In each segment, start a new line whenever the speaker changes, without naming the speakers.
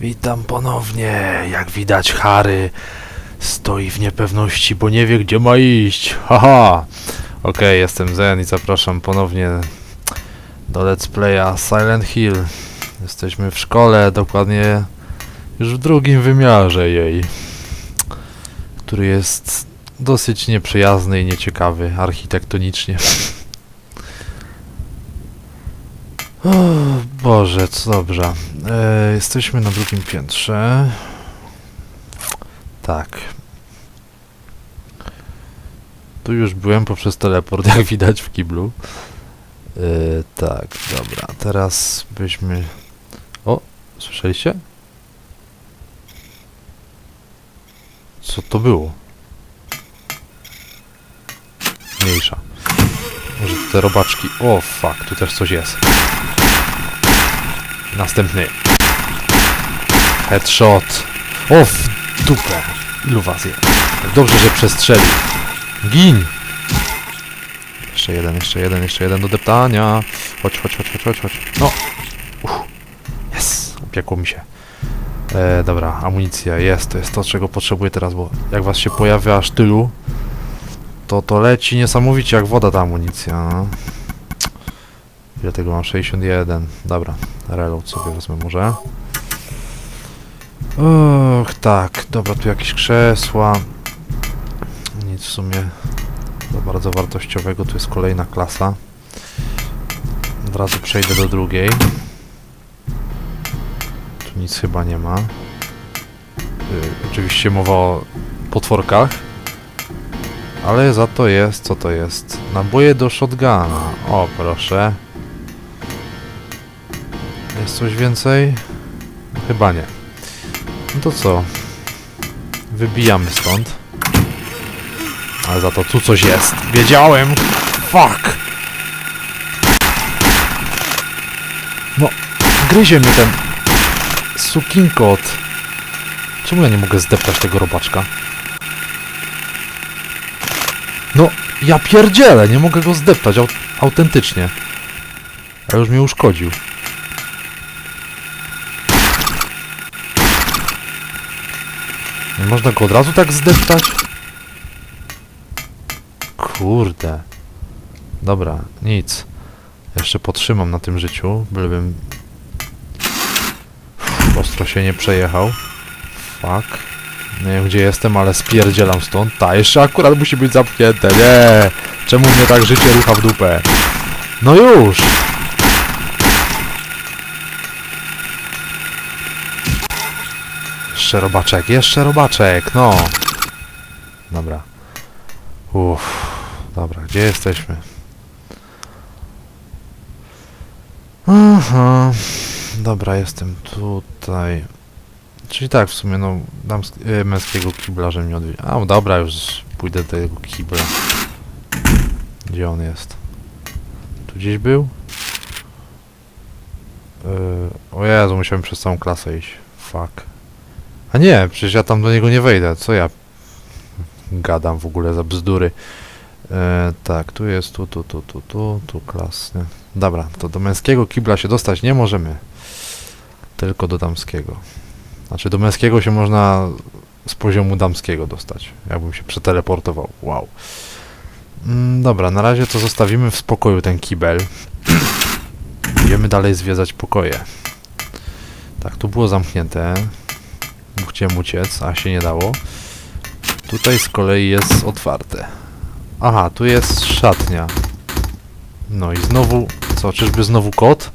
Witam ponownie. Jak widać, Harry stoi w niepewności, bo nie wie, gdzie ma iść. Haha! Okej, jestem Zen i zapraszam ponownie do Let's Playa Silent Hill. Jesteśmy w szkole, dokładnie już w drugim wymiarze jej, który jest dosyć nieprzyjazny i nieciekawy architektonicznie. O Boże, co dobrze. E, jesteśmy na drugim piętrze. Tak. Tu już byłem poprzez teleport, jak widać w kiblu. E, tak, dobra. Teraz byśmy... O, słyszeliście? Co to było? Mniejsza. Może te robaczki... O, fuck, tu też coś jest. Następny. Headshot. O, w dupę. Ilu was jest? Dobrze, że przestrzelił. Gin! Jeszcze jeden, jeszcze jeden, jeszcze jeden do deptania. Chodź, chodź, chodź, chodź, chodź, chodź. No. Uff. Jest. Upiekło mi się. E, dobra, amunicja jest. To jest to, czego potrzebuję teraz, bo jak was się pojawia aż tylu, to to leci niesamowicie jak woda ta amunicja. no. Ile tego mam? 61. Dobra, reload sobie wezmę może. Och, tak. Dobra, tu jakieś krzesła. Nic w sumie bardzo wartościowego. Tu jest kolejna klasa. Od razu przejdę do drugiej. Tu nic chyba nie ma. Y, oczywiście mowa o potworkach. Ale za to jest, co to jest? Naboje do shotguna. O, proszę. Jest coś więcej? Chyba nie. No to co? Wybijamy stąd. Ale za to tu coś jest. Wiedziałem! Fuck! No, gryzie mnie ten sukinkot. Czemu ja nie mogę zdeptać tego robaczka? No, ja pierdzielę, nie mogę go zdeptać au autentycznie. A już mnie uszkodził. Nie można go od razu tak zdeptać? Kurde. Dobra, nic. Jeszcze potrzymam na tym życiu, bylebym ostro się nie przejechał. Fuck. Nie wiem gdzie jestem, ale spierdzielam stąd. Ta, jeszcze akurat musi być zamknięte. Nie! Czemu mnie tak życie rucha w dupę? No już! Jeszcze robaczek, jeszcze robaczek, no! Dobra. Uff, dobra, gdzie jesteśmy? Aha, dobra, jestem tutaj. Czyli tak, w sumie, no, damsk- e, męskiego kibla, że mnie odwiedzi. A, dobra, już pójdę do tego kibla. Gdzie on jest? Tu gdzieś był? Yy, o Jezu, musiałem przez całą klasę iść. Fuck. A nie, przecież ja tam do niego nie wejdę. Co ja gadam w ogóle za bzdury? E, tak, tu jest, tu, tu, tu, tu, tu, tu. Dobra, to do męskiego kibla się dostać nie możemy. Tylko do damskiego. Znaczy do męskiego się można z poziomu damskiego dostać. Jakbym się przeteleportował. Wow. Mm, dobra, na razie to zostawimy w spokoju ten kibel. Będziemy dalej zwiedzać pokoje. Tak, tu było zamknięte. Chciałem uciec, a się nie dało. Tutaj z kolei jest otwarte. Aha, tu jest szatnia. No i znowu... Co, czyżby znowu kot?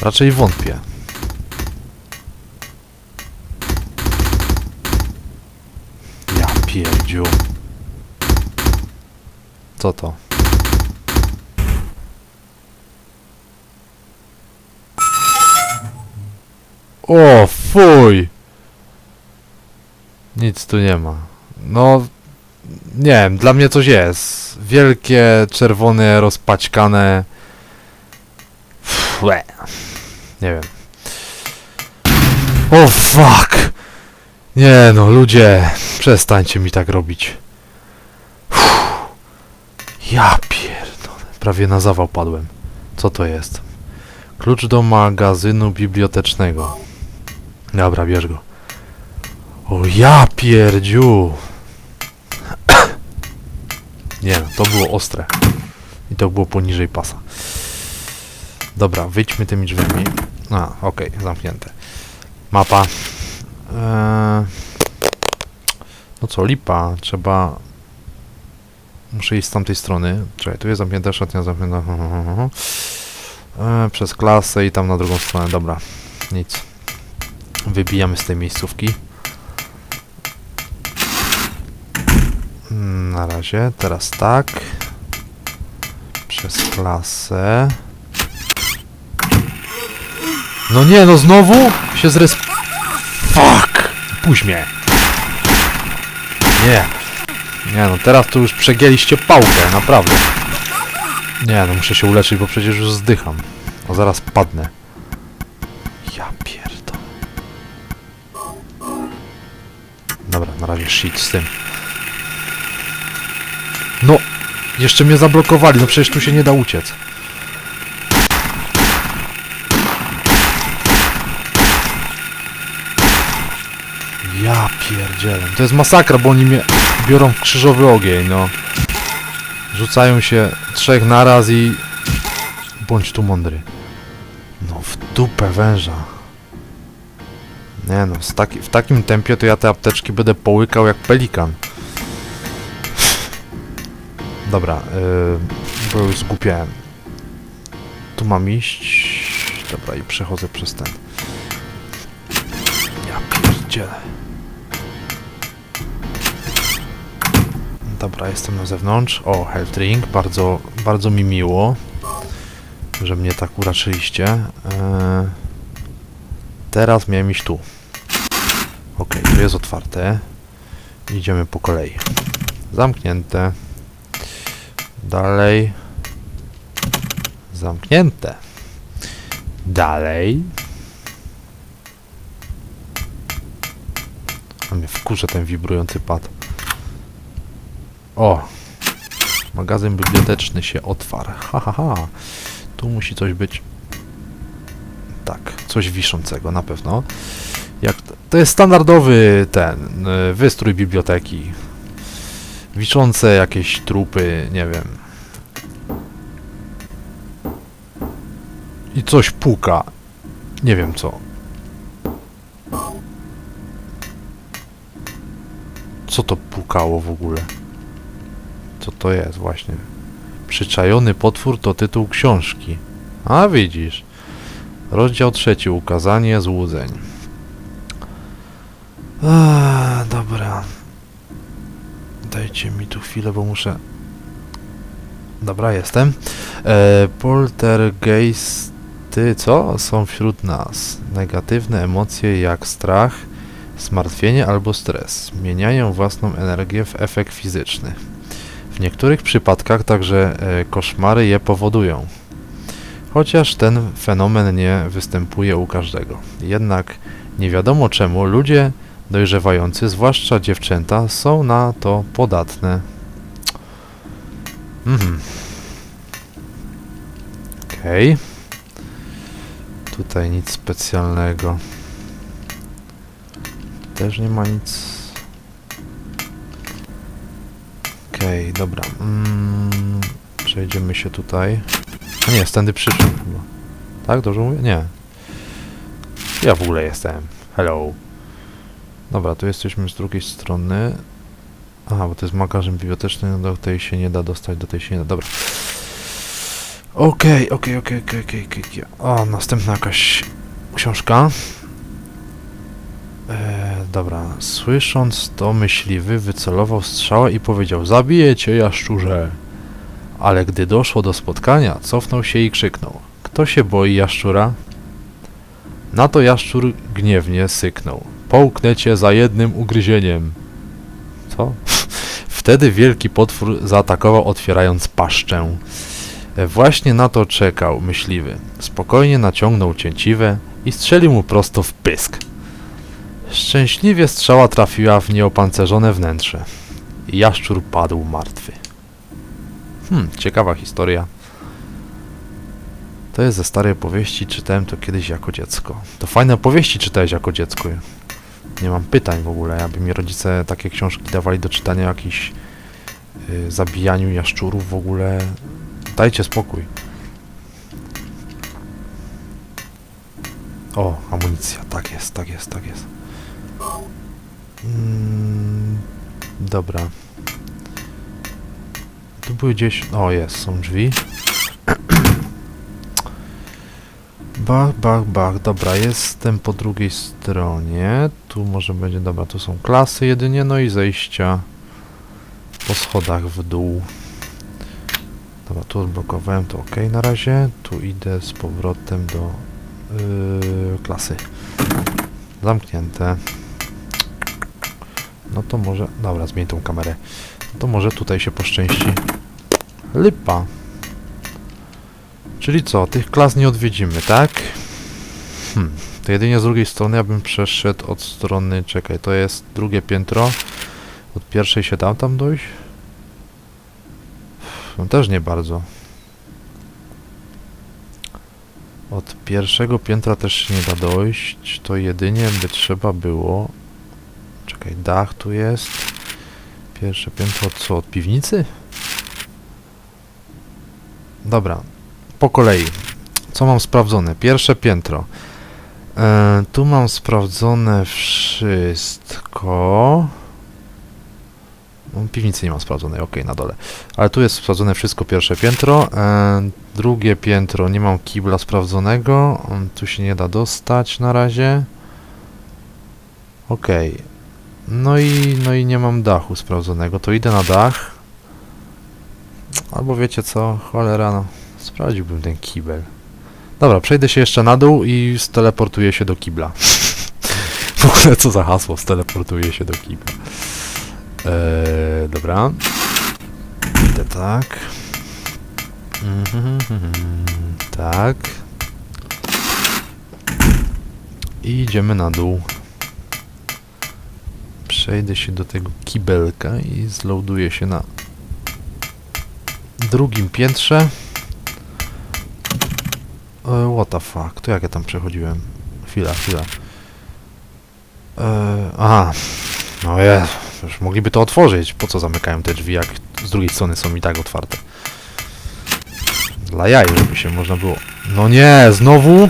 Raczej wątpię. Ja pierdziu. Co to? O, fuj! Nic tu nie ma. No, nie wiem, dla mnie coś jest. Wielkie, czerwone, rozpaćkane. Fue. Nie wiem. O fuck! Nie no, ludzie, przestańcie mi tak robić. Uff. Ja pierdolę, prawie na zawał padłem. Co to jest? Klucz do magazynu bibliotecznego. Dobra, bierz go. O ja pierdziu! Nie no, to było ostre. I to było poniżej pasa. Dobra, wyjdźmy tymi drzwiami. A, okej, zamknięte. Mapa. Eee, no co, lipa. Trzeba... Muszę iść z tamtej strony. Czekaj, tu jest zamknięta szatnia, zamknięta. Eee, przez klasę i tam na drugą stronę. Dobra, nic. Wybijamy z tej miejscówki. Mm, Na razie, teraz tak. Przez klasę. No nie, no znowu się zres... Fuck! Puść mnie! Nie. Nie no, teraz to już przegięliście pałkę, naprawdę. Nie no, muszę się uleczyć, bo przecież już zdycham. A zaraz padnę. Ja pierdolę. Dobra, na razie shit z tym. No! Jeszcze mnie zablokowali, no przecież tu się nie da uciec. Ja pierdzielę. To jest masakra, bo oni mnie biorą w krzyżowy ogień, no. Rzucają się trzech naraz i... Bądź tu mądry. No w dupę węża. Nie no, taki, w takim tempie to ja te apteczki będę połykał jak pelikan. Dobra, yy, bo już zgupiałem. Tu mam iść. Dobra, i przechodzę przez ten. Ja pierdzielę. Dobra, jestem na zewnątrz. O, health drink. Bardzo, bardzo mi miło, że mnie tak uraczyliście. Eee, teraz miałem iść tu. Ok, tu jest otwarte. Idziemy po kolei. Zamknięte. Dalej. Zamknięte. Dalej. A mnie wkurza ten wibrujący pad. O! Magazyn biblioteczny się otwarł. Ha, ha, ha. Tu musi coś być. Tak, coś wiszącego na pewno. Jak to, jest standardowy ten y, wystrój biblioteki. Wiszące jakieś trupy, nie wiem. I coś puka. Nie wiem co. Co to pukało w ogóle? Co to jest właśnie? Przyczajony potwór to tytuł książki. A widzisz. Rozdział trzeci. Ukazanie złudzeń. A, dobra. Dajcie mi tu chwilę, bo muszę... Dobra, jestem. E, poltergeisty, co? Są wśród nas. Negatywne emocje jak strach, zmartwienie albo stres zmieniają własną energię w efekt fizyczny. W niektórych przypadkach także e, koszmary je powodują. Chociaż ten fenomen nie występuje u każdego. Jednak nie wiadomo czemu ludzie dojrzewający, zwłaszcza dziewczęta, są na to podatne. Mhm. Okej. Tutaj nic specjalnego. Też nie ma nic. Okej, dobra. Mm, przejdziemy się tutaj. Nie, stędy przyszłem chyba. Tak, dobrze mówię? Nie. Ja w ogóle jestem. Hello. Dobra, tu jesteśmy z drugiej strony. Aha, bo to jest magazyn biblioteczny, do tej się nie da dostać, do tej się nie da. Dobra. Okej, okej, okej, okej, okej, okej. O, następna jakaś książka. Dobra, słysząc to myśliwy wycelował strzała i powiedział Zabiję cię, jaszczurze! Ale gdy doszło do spotkania, cofnął się i krzyknął Kto się boi jaszczura? Na to jaszczur gniewnie syknął Połknę cię za jednym ugryzieniem. Co? Wtedy wielki potwór zaatakował otwierając paszczę. Właśnie na to czekał myśliwy. Spokojnie naciągnął cięciwę i strzelił mu prosto w pysk. Szczęśliwie strzała trafiła w nieopancerzone wnętrze. Jaszczur padł martwy. Hmm, ciekawa historia. To jest ze starej opowieści, czytałem to kiedyś jako dziecko. To fajne opowieści czytałeś jako dziecko. Nie mam pytań w ogóle, aby mi rodzice takie książki dawali do czytania o jakichś y, zabijaniu jaszczurów w ogóle. Dajcie spokój. O, amunicja, tak jest, tak jest, tak jest. Mm, dobra. Tu były gdzieś... O, jest, są drzwi. Bach, bach, bach. Dobra, jestem po drugiej stronie. Tu może będzie... Dobra, tu są klasy jedynie, no i zejścia po schodach w dół. Dobra, tu odblokowałem, to ok na razie. Tu idę z powrotem do yy, klasy. Zamknięte. No to może... Dobra, zmień tą kamerę. To może tutaj się poszczęści. Lipa. Czyli co, tych klas nie odwiedzimy, tak? Hmm. To jedynie z drugiej strony ja bym przeszedł od strony... Czekaj, to jest drugie piętro. Od pierwszej się dam tam dojść? No też nie bardzo. Od pierwszego piętra też się nie da dojść. To jedynie by trzeba było... Czekaj, dach tu jest. Pierwsze piętro co? Od piwnicy? Dobra, po kolei. Co mam sprawdzone? Pierwsze piętro. E, tu mam sprawdzone wszystko. No, piwnicy nie mam sprawdzonej, ok, na dole. Ale tu jest sprawdzone wszystko pierwsze piętro. E, drugie piętro, nie mam kibla sprawdzonego. Tu się nie da dostać na razie. Ok. No i, no i nie mam dachu sprawdzonego, to idę na dach. Albo wiecie co, cholera no, sprawdziłbym ten kibel. Dobra, przejdę się jeszcze na dół i steleportuję się do kibla. w ogóle co za hasło, steleportuję się do kibla. Eee, dobra. Idę tak. Tak. I idziemy na dół. Przejdę się do tego kibelka i zloaduję się na drugim piętrze. E, what the fuck? To jak ja tam przechodziłem? Chwila, chwila. E, aha. No je, już mogliby to otworzyć. Po co zamykają te drzwi, jak z drugiej strony są i tak otwarte? Dla jaj, żeby się można było... No nie, znowu?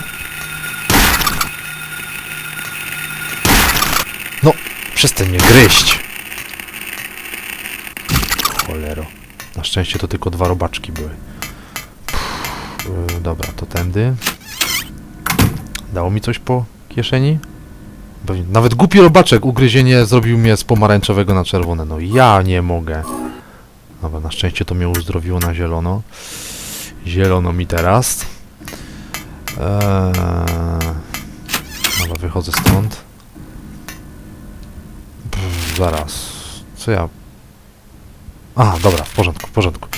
No, przestań mnie gryźć. Cholero. Na szczęście to tylko dwa robaczki były. Pff, yy, dobra, to tędy. Dało mi coś po kieszeni? Pewnie. Nawet głupi robaczek ugryzienie zrobił mnie z pomarańczowego na czerwone. No ja nie mogę. Dobra, na szczęście to mnie uzdrowiło na zielono. Zielono mi teraz. Eee... Dobra, wychodzę stąd. Pff, zaraz. Co ja a, dobra, w porządku, w porządku.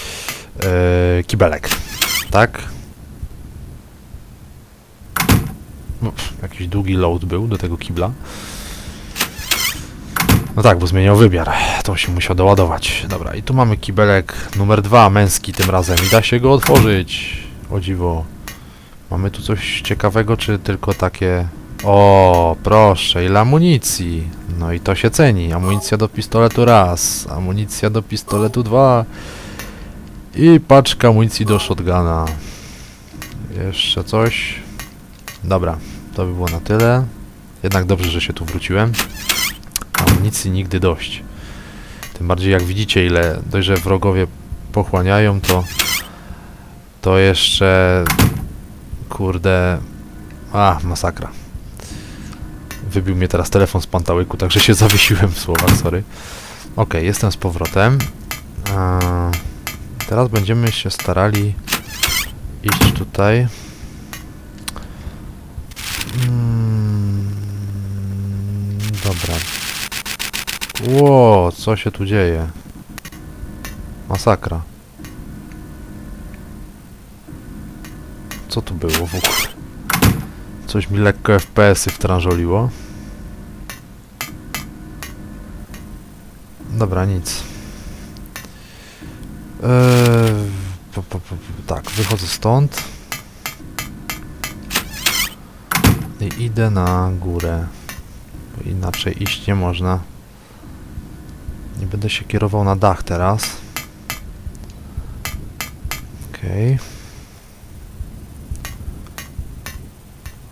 Eee, kibelek, tak? No, pff, jakiś długi load był do tego kibla. No tak, bo zmieniał wymiar. To się musiał doładować. Dobra, i tu mamy kibelek numer dwa, męski tym razem. I da się go otworzyć. O dziwo. Mamy tu coś ciekawego, czy tylko takie... O, proszę, ile amunicji. No i to się ceni. Amunicja do pistoletu raz, amunicja do pistoletu dwa i paczka amunicji do shotguna. Jeszcze coś. Dobra, to by było na tyle. Jednak dobrze, że się tu wróciłem. Amunicji nigdy dość. Tym bardziej jak widzicie, ile dość, że wrogowie pochłaniają, to to jeszcze kurde a, masakra. Wybił mnie teraz telefon z pantałyku, także się zawiesiłem w słowach, sorry. Ok, jestem z powrotem. Eee, teraz będziemy się starali iść tutaj. Mm, dobra. Ło, co się tu dzieje? Masakra. Co tu było w ogóle? Coś mi lekko FPS-y wtrążoliło. Dobra, nic. Eee, po, po, po, tak, wychodzę stąd. I idę na górę. Bo inaczej iść nie można. Będę się kierował na dach teraz. Okej.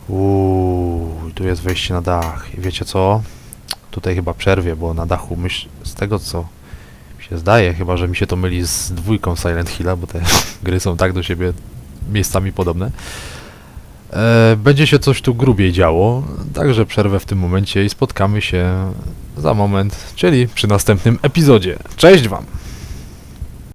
Uuu, tu jest wejście na dach. I wiecie co? Tutaj chyba przerwie, bo na dachu myśl z tego co mi się zdaje, chyba że mi się to myli z dwójką Silent Hilla, bo te gry są tak do siebie miejscami podobne. E, będzie się coś tu grubiej działo, także przerwę w tym momencie i spotkamy się za moment, czyli przy następnym epizodzie. Cześć Wam!